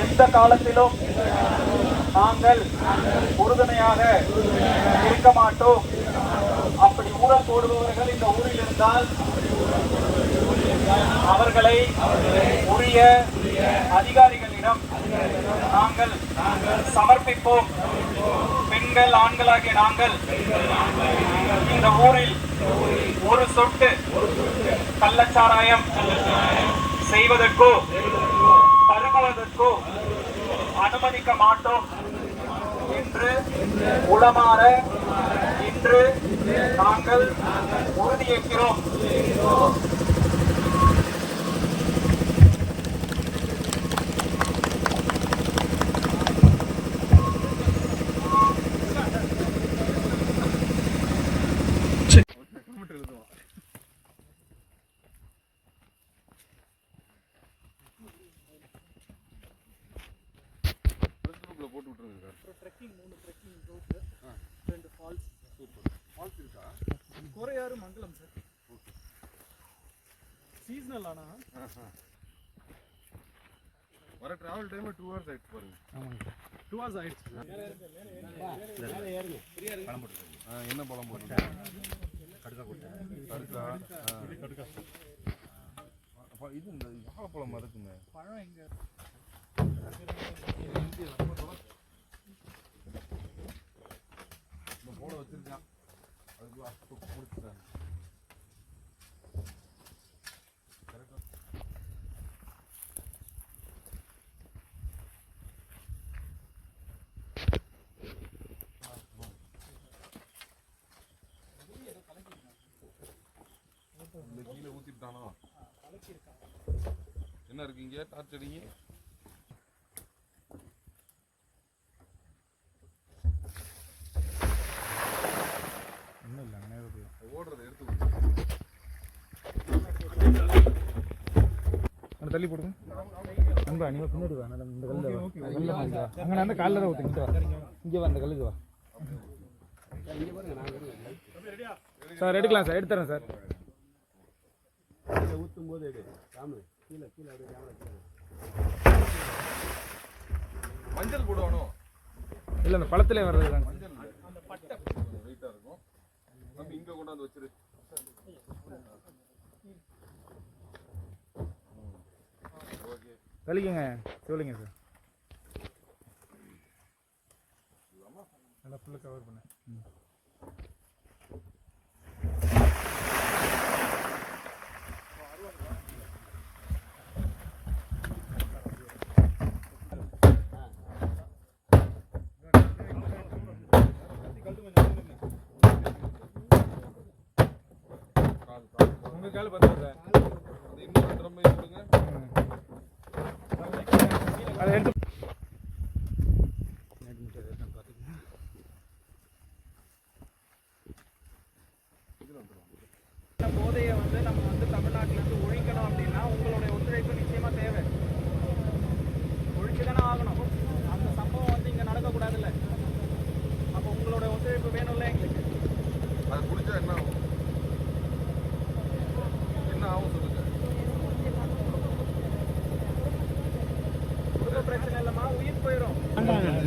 எந்த காலத்திலும் நாங்கள் உறுதுணையாக இருக்க மாட்டோம். அப்படி ஊழல் போடுபவர்கள் இந்த ஊரில் இருந்தால் அவர்களை உரிய அதிகாரிகளிடம் நாங்கள் சமர்ப்பிப்போம். பெண்கள் ஆண்களாகிய நாங்கள் இந்த ஊரில் ஒரு சொட்டு கள்ளச்சாராயம் செய்வதற்கோ பருகுவதற்கோ அனுமதிக்க மாட்டோம். என்று உளமாற இன்று நாங்கள் உறுதியேற்கிறோம் ஃபேஸ்புக்கில் போட்டு விட்டுருங்க சார் ட்ரெக்கிங் மூணு ட்ரெக்கிங் ரோட்டு ரெண்டு ஃபால்ஸ் சூப்பர் ஃபால்ஸ் இருக்கா குறையாறு மங்கலம் சார் சீசனல் ஆனால் வர டிராவல் டைம் டூ ஹவர்ஸ் ஆயிடுச்சு பாருங்க. டூ ஹவர்ஸ் ஆயிடுச்சு. ஆ, என்ன பழம் போட்டீங்க கடுக்கா ஆ. அப்ப இது இந்த வாழைப்பழம் மறக்குங்க பழம் எங்க? ஊத்திட்டானோ என்ன இருக்கீங்க? டார்ச் அடிங்க. ஒன்றும் இல்லை அங்கே ஓடுறத எடுத்து தள்ளி போடுங்க. நண்பா நீங்கள் பின்னாடி வா இந்த கல்லில் வா. அங்கே அந்த காலில் தான் ஊற்றுங்க வா. இங்கே வா அந்த கல்லுக்கு வா. சார் எடுக்கலாம் சார். எடுத்துறேன் சார். மஞ்சள் போடுவானோ இல்லை அந்த பழத்திலே வர்றது தான். மஞ்சள். அந்த பட்டை. வெயிட்டா இருக்கும். நம்ம இங்க கொண்டாந்து வச்சிரு. ஓகே. தள்ளிக்கங்க சொல்லுங்க சார் நல்லா ஃபுல்லாக கவர் பண்ணேன் கால் அதை எடுத்து போதையை வந்து நம்ம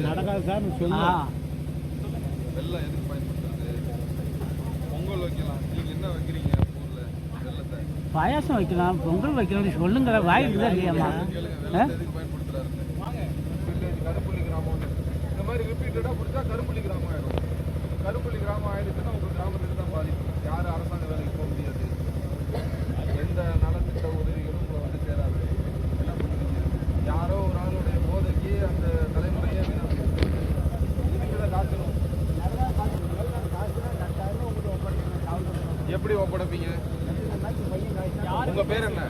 நடக்காது சார் சொல்லு வெள்ளம் எதுக்கு பயன்படுத்துறது? பொங்கல் வைக்கலாம். நீங்க என்ன வைக்கிறீங்க ஊர்ல வெள்ளத்தை. பாயாசம் வைக்கலாம் பொங்கல் வைக்கலாம் சொல்லுங்க வாய்ப்பு தான் இல்லையாம்மா? எதுக்கு பயன்படுத்துறாருன்னு வில்லேஜ் கருப்புள்ளி கிராமம் இந்த மாதிரி ரிப்பீட்டடா பிடிச்சா கருப்புள்ளி கிராமம் ஆயிடும். கருப்புள்ளி கிராமம் ஆயிடுச்சுன்னா உங்க கிராமத்துக்கு தான் பாதிக்கும். யாரும் அரசாங்க வேலைக்கு போக முடியாது எந்த நலத்திட்ட உதவிகளும் உங்களை வந்து சேராது என்ன பண்ணுவீங்க யாரோ ஒரு ஆளுடைய போதைக்கு அந்த தலைமுறையே வீணாக இதுக்கு தான் காக்கணும் எப்படி ஒப்படைப்பீங்க உங்க பேர் என்ன?